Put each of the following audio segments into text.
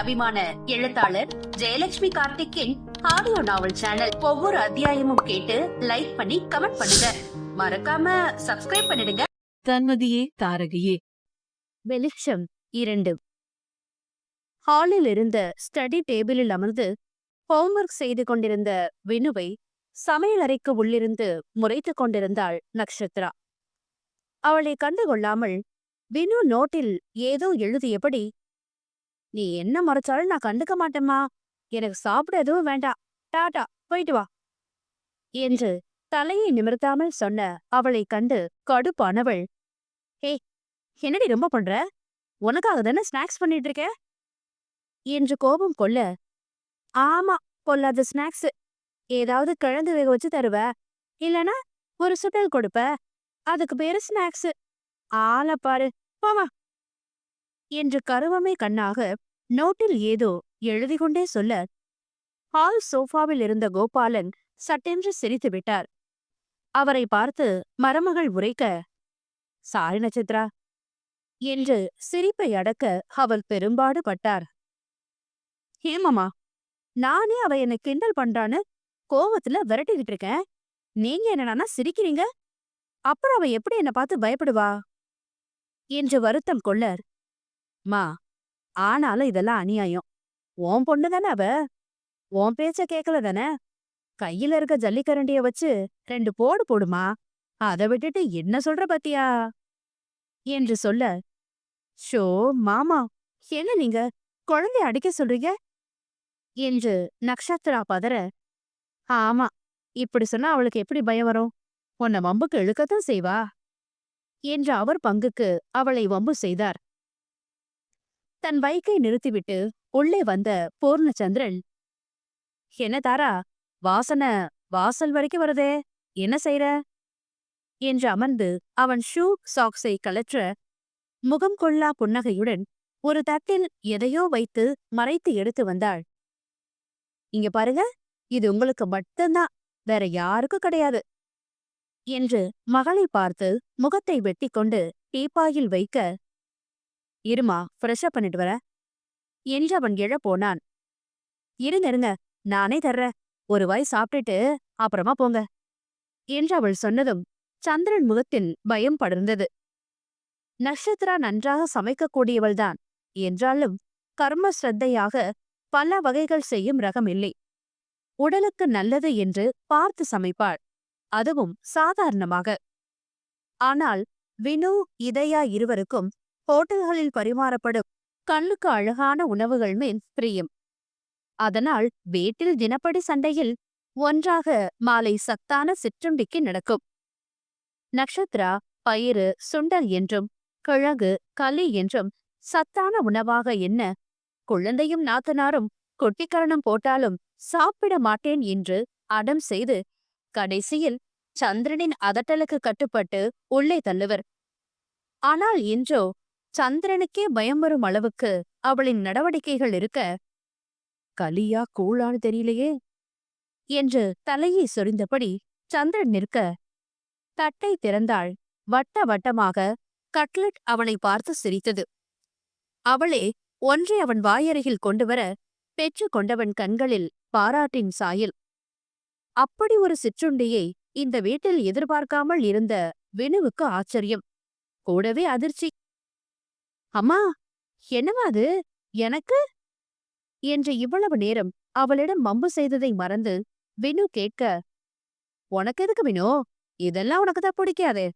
அபிமான எழுத்தாளர் ஜெயலட்சுமி கார்த்திக்கின் ஆடியோ நாவல் சேனல் ஒவ்வொரு அத்தியாயமும் கேட்டு லைக் பண்ணி கமெண்ட் பண்ணுங்க. மறக்காம சப்ஸ்கிரைப் பண்ணிடுங்க. தன்மதியே தாரகையே. வெளிச்சம் இரண்டு. ஹாலில் இருந்த ஸ்டடி டேபிளில் அமர்ந்து ஹோம்ஒர்க் செய்து கொண்டிருந்த வினுவை சமையலறைக்கு உள்ளிருந்து முறைத்துக் கொண்டிருந்தாள் நக்ஷத்ரா. அவளை கண்டுகொள்ளாமல் வினு நோட்டில் ஏதோ எழுதியபடி நீ என்ன மறைச்சாலும் நான் கண்டுக்க மாட்டேம்மா. எனக்கு சாப்பிட எதுவும் வேண்டாம். டாடா போயிட்டு வா. என்று தலையை நிமிர்த்தாமல் சொன்ன அவளைக் கண்டு கடுப்பானவள் ஹே என்னடி ரொம்ப பண்ற? உனக்காக தானே ஸ்நாக்ஸ் பண்ணிட்டு இருக்க? என்று கோபம் கொள்ள ஆமா பொல்லாத ஸ்நாக்ஸ். ஏதாவது கிழங்கு வேக வச்சு தருவ. இல்லனா ஒரு சுட்டல் கொடுப்ப. அதுக்கு பேரு ஸ்நாக்ஸ். ஆள பாரு போவா என்று கருவமே கண்ணாக நோட்டில் ஏதோ எழுதி கொண்டே சொல்ல ஹால் சோஃபாவில் இருந்த கோபாலன் சட்டென்று சிரித்து விட்டார். அவரை பார்த்து மருமகள் உரைக்க சாரி நட்சத்ரா என்று சிரிப்பை அடக்க அவள் பெரும்பாடு பட்டார். ஹேமமா நானே அவ என்னை கிண்டல் பண்றான்னு கோவத்துல விரட்டிக்கிட்டு இருக்கேன். நீங்க என்னடானா சிரிக்கிறீங்க? அப்புறம் அவ எப்படி என்னை பார்த்து பயப்படுவா என்று வருத்தம் கொள்ளர். மா ஆனாலும் இதெல்லாம் அநியாயம். உன் பொண்ணு தானே அவ? உன் பேச்ச கேக்கல தானே? கையில இருக்க ஜல்லிக்கரண்டிய வச்சு ரெண்டு போடு போடுமா? அத விட்டுட்டு என்ன சொல்ற பாத்தியா? என்று சொல்ல ஷோ மாமா என்ன நீங்க? குழந்தைய அடிக்க சொல்றீங்க? என்று நக்ஷத்ரா பதற ஆமா இப்படி சொன்னா அவளுக்கு எப்படி பயம் வரும்? உன்னை வம்புக்கு இழுக்கத்தான் செய்வா? என்று அவர் பங்குக்கு அவளை வம்பு செய்தார். தன் பைக்கை நிறுத்திவிட்டு உள்ளே வந்த பூர்ணச்சந்திரன் என்ன தாரா வாசனை வாசல் வரைக்கும் வருதே என்ன செய்ற என்று அமர்ந்து அவன் ஷூ சாக்ஸை கலற்ற முகம் கொள்ளா புன்னகையுடன் ஒரு தட்டில் எதையோ வைத்து மறைத்து எடுத்து வந்தாள். இங்க பாருங்க இது உங்களுக்கு மட்டும்தான் வேற யாருக்கும் கிடையாது என்று மகளை பார்த்து முகத்தை வெட்டிக் கொண்டு டீப்பாயில் வைக்க இருமா ஃப்ரெஷ்ஷப் பண்ணிட்டு வர. என்று அவன் எழப் போனான். இருங்க இருங்க நானே தர்றேன். ஒரு வாய் சாப்பிட்டுட்டு அப்புறமா போங்க. என்று அவள் சொன்னதும் சந்திரன் முகத்தில் பயம் படர்ந்தது. நட்சத்திரா நன்றாக சமைக்கக்கூடியவள்தான் என்றாலும் கர்ம ஸ்ரத்தையாக பல வகைகள் செய்யும் ரகம் இல்லை. உடலுக்கு நல்லது என்று பார்த்து சமைப்பாள். அதுவும் சாதாரணமாக. ஆனால் வினு இதயா இருவருக்கும் ஹோட்டல்களில் பரிமாறப்படும் கண்ணுக்கு அழகான உணவுகள் மேல் பிரியம். அதனால் வீட்டில் தினப்படி சண்டையில் ஒன்றாக மாலை சத்தான சிற்றுண்டிக்கு நடக்கும். நக்ஷத்ரா பயிறு சுண்டல் என்றும் கிழகு களி என்றும் சத்தான உணவாக என்ன குழந்தையும் நாத்தனாரும் கொட்டிக்கரணம் போட்டாலும் சாப்பிட மாட்டேன் என்று அடம் செய்து கடைசியில் சந்திரனின் அதட்டலுக்கு கட்டுப்பட்டு உள்ளே தள்ளுவர். ஆனால் இன்றோ சந்திரனுக்கே பயம் வரும் அளவுக்கு அவளின் நடவடிக்கைகள் இருக்க கலியா கூழான்னு தெரியலையே என்று தலையை சொரிந்தபடி சந்திரன் நிற்க தட்டை திறந்தாள். வட்ட வட்டமாக கட்லட் அவனை பார்த்து சிரித்தது. அவளே ஒன்றை அவன் வாயருகில் கொண்டு வர பெற்று கொண்டவன் கண்களில் பாராட்டின் சாயல். அப்படி ஒரு சிற்றுண்டியை இந்த வீட்டில் எதிர்பார்க்காமல் இருந்த வினுவுக்கு ஆச்சரியம். கூடவே அதிர்ச்சி. அம்மா என்னவா அது? எனக்கு? என்று இவ்வளவு நேரம் அவளிடம் மம்பு செய்ததை மறந்து வினு கேட்க உனக்கு எதுக்கு வினு? இதெல்லாம் உனக்கு தான் பிடிக்காதே?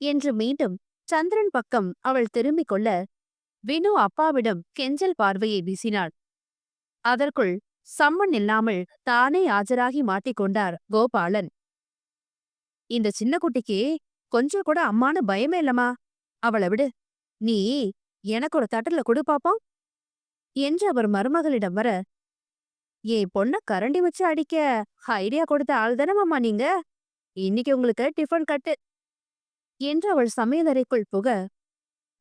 என்று மீண்டும் சந்திரன் பக்கம் அவள் திரும்பிக் கொள்ள வினு அப்பாவிடம் கெஞ்சல் பார்வையை வீசினாள். அதற்குள் சம்மன் இல்லாமல் தானே ஆஜராகி மாட்டிக்கொண்டார் கோபாலன். இந்த சின்ன குட்டிக்கு கொஞ்சம் கூட அம்மானு பயமே இல்லம்மா. அவளை விடு. நீ எனக்கு ஒரு தட்டுல கொடு பாப்போம் என்று அவர் மருமகளிடம் வர என் பொண்ண கரண்டி வச்சு அடிக்க ஐடியா கொடுத்த ஆள் தானம்மா நீங்க? இன்னைக்கு உங்களுக்கு டிஃபன் கட்டு என்று அவள் சமையலறைக்குள் புக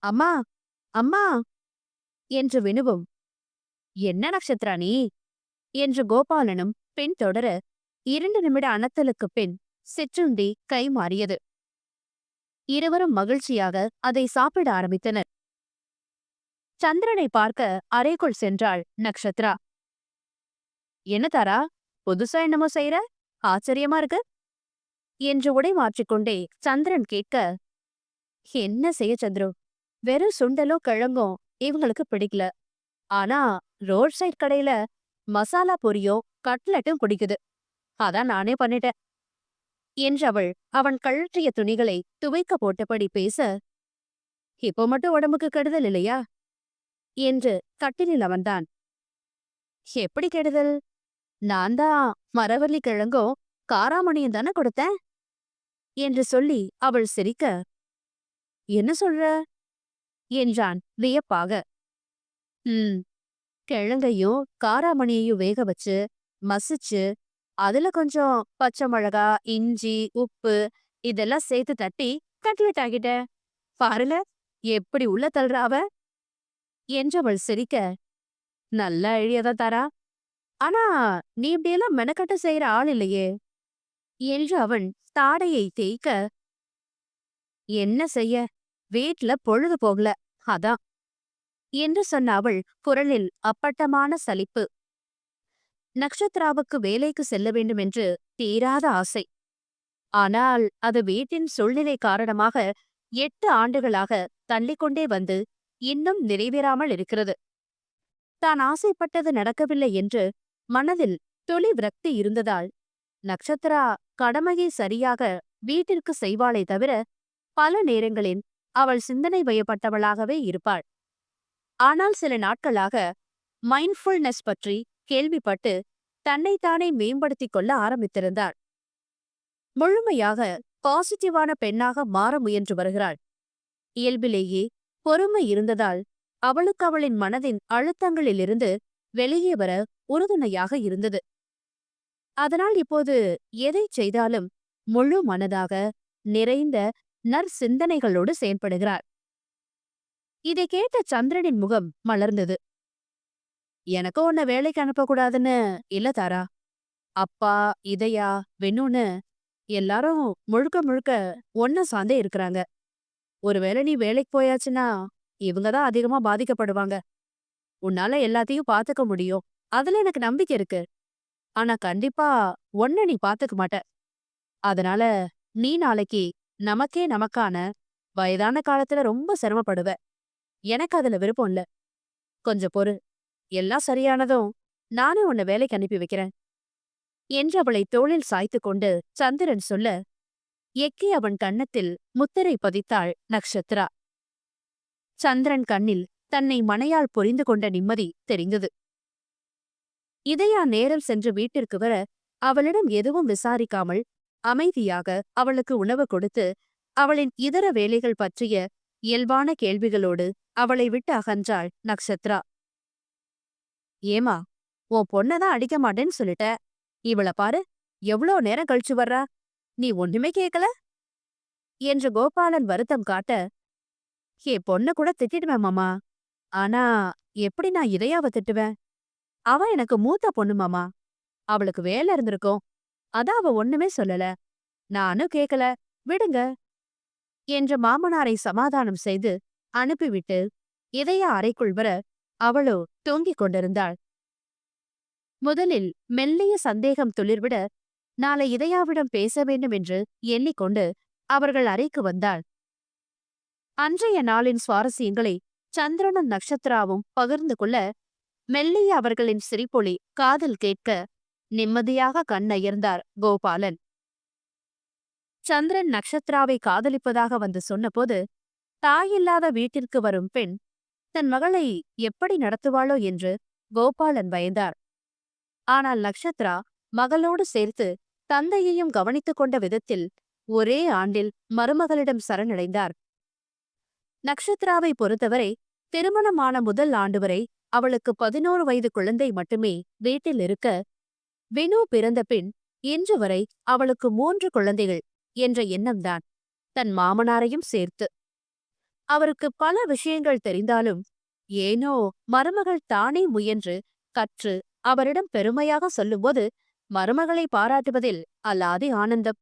அம்மா அம்மா என்று வினுவும் என்ன நட்சத்திரா நீ? என்று கோபாலனும் பெண் தொடர இரண்டு நிமிட அனத்தலுக்குப் பின் சிற்றுண்டி கை மாறியது. இருவரும் மகிழ்ச்சியாக அதை சாப்பிட ஆரம்பித்தனர். சந்திரனை பார்க்க அறைக்குள் சென்றாள் நக்ஷத்ரா. என்ன தாரா புதுசா என்னமோ செய்யற ஆச்சரியமா இருக்கு? என்று உடை மாற்றிக்கொண்டே சந்திரன் கேட்க என்ன செய்ய சந்துரு? வெறும் சுண்டலோ கிழங்கும் இவங்களுக்கு பிடிக்கல. ஆனா ரோட் சைட் கடையில மசாலா பொரியோ கட்லெட்டும் குடிக்குது. அதான் நானே பண்ணிட்டேன். என்றவள் அவன் கழற்றிய துணிகளை துவைக்க போட்டபடி பேச இப்போ மட்டும் உடம்புக்கு கெடுதல் இல்லையா? என்று கட்டிலில் அவன்தான் எப்படி கெடுதல்? நான் தான் மரவள்ளி கிழங்கும் காராமணியும் தானே கொடுத்தேன்? என்று சொல்லி அவள் சிரிக்க என்ன சொல்ற? என்றான் வியப்பாக. ம் கிழங்கையும் காராமணியையும் வேக வச்சு மசிச்சு அதுல கொஞ்சம் பச்சை மிளகா இஞ்சி உப்பு இதெல்லாம் சேர்த்து தட்டி கட்லெட் ஆகிட்டேன் பாருல எப்படி உள்ள தள்ளுறா அவ. என்றவள் சிரிக்க. நல்ல ஐடியாதான் தாரா. ஆனா நீ இப்படியெல்லாம் மெனக்கட்டு செய்யற ஆள் இல்லையே. என்று அவன் தாடையை தேய்க்க. என்ன செய்ய? வீட்ல பொழுது போகல. அதான். என்று சொன்ன அவள் குரலில் அப்பட்டமான சலிப்பு. நக்ஷத்ராவுக்கு வேலைக்கு செல்ல வேண்டும் என்று தீராத ஆசை. ஆனால் அது வீட்டின் சூழ்நிலை காரணமாக எட்டு ஆண்டுகளாக தள்ளிக்கொண்டே வந்து இன்னும் நிறைவேறாமல் இருக்கிறது. தான் ஆசைப்பட்டது நடக்கவில்லை என்று மனதில் துளி விரக்தி இருந்ததால் நக்ஷத்ரா கடமையை சரியாக வீட்டிற்கு செய்வாளே தவிர பல நேரங்களில் அவள் சிந்தனை வயப்பட்டவளாகவே இருப்பாள். ஆனால் சில நாட்களாக மைண்ட்ஃபுல்னஸ் பற்றி கேள்விப்பட்டு தன்னைத்தானே மேம்படுத்திக் கொள்ள ஆரம்பித்திருந்தாள். முழுமையாக பாசிட்டிவான பெண்ணாக மாற முயன்று வருகிறாள். இயல்பிலேயே பொறுமை இருந்ததால் அவளுக்கு அவளின் மனதின் அழுத்தங்களிலிருந்து வெளியே வர உறுதுணையாக இருந்தது. அதனால் இப்போது எதை செய்தாலும் முழு மனதாக நிறைந்த நற்சிந்தனைகளோடு செயல்படுகிறார் இதை கேட்ட சந்திரனின் முகம் மலர்ந்தது. எனக்கும் உன்னை வேலைக்கு அனுப்பக்கூடாதுன்னு இல்ல தாரா. அப்பா இதயா வெண்ணுன்னு எல்லாரும் முழுக்க முழுக்க ஒன்ன சார்ந்தே இருக்கிறாங்க. ஒருவேளை நீ வேலைக்கு போயாச்சுன்னா இவங்க தான் அதிகமா பாதிக்கப்படுவாங்க. உன்னால எல்லாத்தையும் பாத்துக்க முடியும். அதுல எனக்கு நம்பிக்கை இருக்கு. ஆனா கண்டிப்பா ஒன்ன நீ பாத்துக்க மாட்ட. அதனால நீ நாளைக்கு நமக்கே நமக்கான வயதான காலத்துல ரொம்ப சிரமப்படுவ. எனக்கு அதுல விருப்பம் இல்ல. கொஞ்சம் பொறு. எல்லாம் சரியானதும் நானும் உன்னை வேலைக்கு அனுப்பி வைக்கிறேன். என்று அவளை தோளில் சாய்த்து கொண்டு சந்திரன் சொல்ல எக்கி அவன் கன்னத்தில் முத்திரை பதித்தாள் நக்ஷத்ரா. சந்திரன் கண்ணில் தன்னை மனையால் பொறிந்து கொண்ட நிம்மதி தெரிந்தது. இதையா நேரம் சென்று வீட்டிற்கு வர அவளிடம் எதுவும் விசாரிக்காமல் அமைதியாக அவளுக்கு உணவு கொடுத்து அவளின் இதர வேலைகள் பற்றிய இயல்பான கேள்விகளோடு அவளை விட்டு அகன்றாள் நக்ஷத்ரா. ஏமா உன் பொண்ணதான் அடிக்க மாட்டேன்னு சொல்லிட்ட. இவள பாரு எவ்ளோ நேரம் கழிச்சு வர்றா? நீ ஒண்ணுமே கேக்கல? என்று கோபாலன் வருத்தம் காட்ட ஏ பொண்ண கூட திட்டிடுவேன் மாமா. ஆனா எப்படி நான் இதையாவ திட்டுவேன்? அவ எனக்கு மூத்த பொண்ணு மாமா. அவளுக்கு வேலை இருந்திருக்கும். அதான் அவ ஒண்ணுமே சொல்லல. நானும் கேக்கல. விடுங்க. என்று மாமனாரை சமாதானம் செய்து அனுப்பிவிட்டு இதய அறைக்குள் வர அவளோ தூங்கிக் கொண்டிருந்தாள். முதலில் மெல்லிய சந்தேகம் துளிர்விட நாளை இதயாவிடம் பேச வேண்டும் என்று எண்ணிக்கொண்டு அவர்கள் அறைக்கு வந்தாள். அன்றைய நாளின் சுவாரஸ்யங்களை சந்திரனும் நட்சத்திராவும் பகிர்ந்து கொள்ள மெல்லிய அவர்களின் சிரிப்பொலி காதல் கேட்க நிம்மதியாக கண்ணயர்ந்தார் கோபாலன். சந்திரன் நட்சத்திராவை காதலிப்பதாக வந்து சொன்னபோது தாயில்லாத வீட்டிற்கு வரும் பெண் தன் மகளை எப்படி நடத்துவாளோ என்று கோபாலன் பயந்தார். ஆனால் நக்ஷத்ரா மகளோடு சேர்த்து தந்தையையும் கவனித்துக் கொண்ட விதத்தில் ஒரே ஆண்டில் மருமகளிடம் சரணடைந்தார். நக்ஷத்ராவை பொறுத்தவரை திருமணமான முதல் ஆண்டு வரை அவளுக்கு பதினோரு வயது குழந்தை மட்டுமே வீட்டில் இருக்க வினு பிறந்த பின் இன்று வரை அவளுக்கு மூன்று குழந்தைகள் என்ற எண்ணம்தான். தன் மாமனாரையும் சேர்த்து அவருக்கு பல விஷயங்கள் தெரிந்தாலும் ஏனோ மருமகள் தானே முயன்று கற்று அவரிடம் பெருமையாக சொல்லும்போது மருமகளை பாராட்டுவதில் அல்லாதி ஆனந்தம்.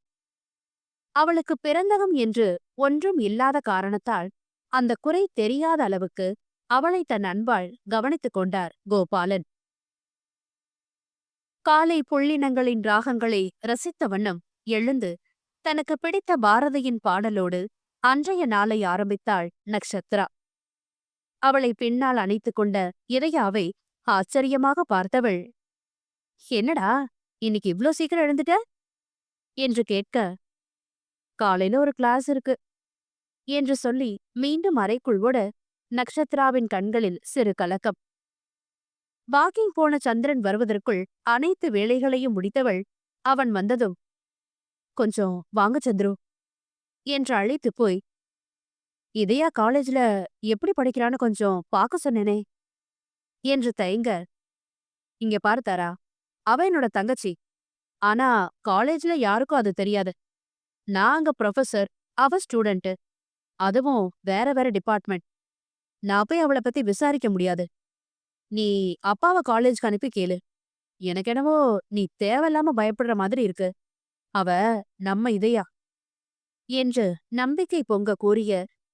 அவளுக்கு பிறந்தகம் என்று ஒன்றும் இல்லாத காரணத்தால் அந்த குறை தெரியாத அளவுக்கு அவளை தன் அன்பால் கவனித்துக் கொண்டார் கோபாலன். காலை புள்ளினங்களின் ராகங்களை ரசித்த வண்ணம் எழுந்து தனக்கு பிடித்த பாரதியின் பாடலோடு அன்றைய நாளை ஆரம்பித்தாள் நக்ஷத்ரா. அவளை பின்னால் அணைத்துக் கொண்ட இறையாவை ஆச்சரியமாக பார்த்தவள் என்னடா இன்னைக்கு இவ்ளோ சீக்கிரம் எழுந்துட்ட? என்று கேட்க காலையில ஒரு கிளாஸ் இருக்கு என்று சொல்லி மீண்டும் அறைக்குள் ஓட நக்ஷத்ராவின் கண்களில் சிறு கலக்கம். வாக்கிங் போன சந்திரன் வருவதற்குள் அனைத்து வேலைகளையும் முடித்தவள் அவன் வந்ததும் கொஞ்சம் வாங்க சந்துரு என்று அழைத்து போய் இதையா காலேஜ்ல எப்படி படிக்கிறான்னு கொஞ்சம் பார்க்க சொன்னேனே என்று தயங்க இங்க பாரு தாரா அவ என்னோட தங்கச்சி. ஆனா காலேஜ்ல யாருக்கும் அது தெரியாது. நான் அங்க ப்ரொஃபசர் அவ ஸ்டூடெண்ட் அதுவும் வேற வேற டிபார்ட்மெண்ட் நான் போய் அவளை பத்தி விசாரிக்க முடியாது. நீ அப்பாவை காலேஜ்க்கு அனுப்பி கேளு. எனக்கு என்னவோ நீ தேவையில்லாம பயப்படுற மாதிரி இருக்கு. அவ நம்ம இதையா? என்று நம்பிக்கை பொங்க கூறிய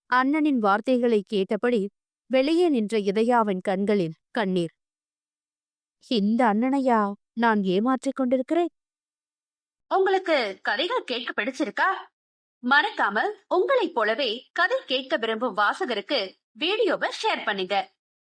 அண்ணனின் வார்த்தைகளை கேட்டபடி வெளியே நின்ற இதயாவின் கண்களில் கண்ணீர். இந்த அண்ணனையா நான் ஏமாற்றிக் கொண்டிருக்கிறேன்? உங்களுக்கு கதைகள் கேட்க பிடிச்சிருக்கா? மறக்காம உங்களைப் போலவே கதை கேட்க விரும்பும் வாசகருக்கு வீடியோவை ஷேர் பண்ணுங்க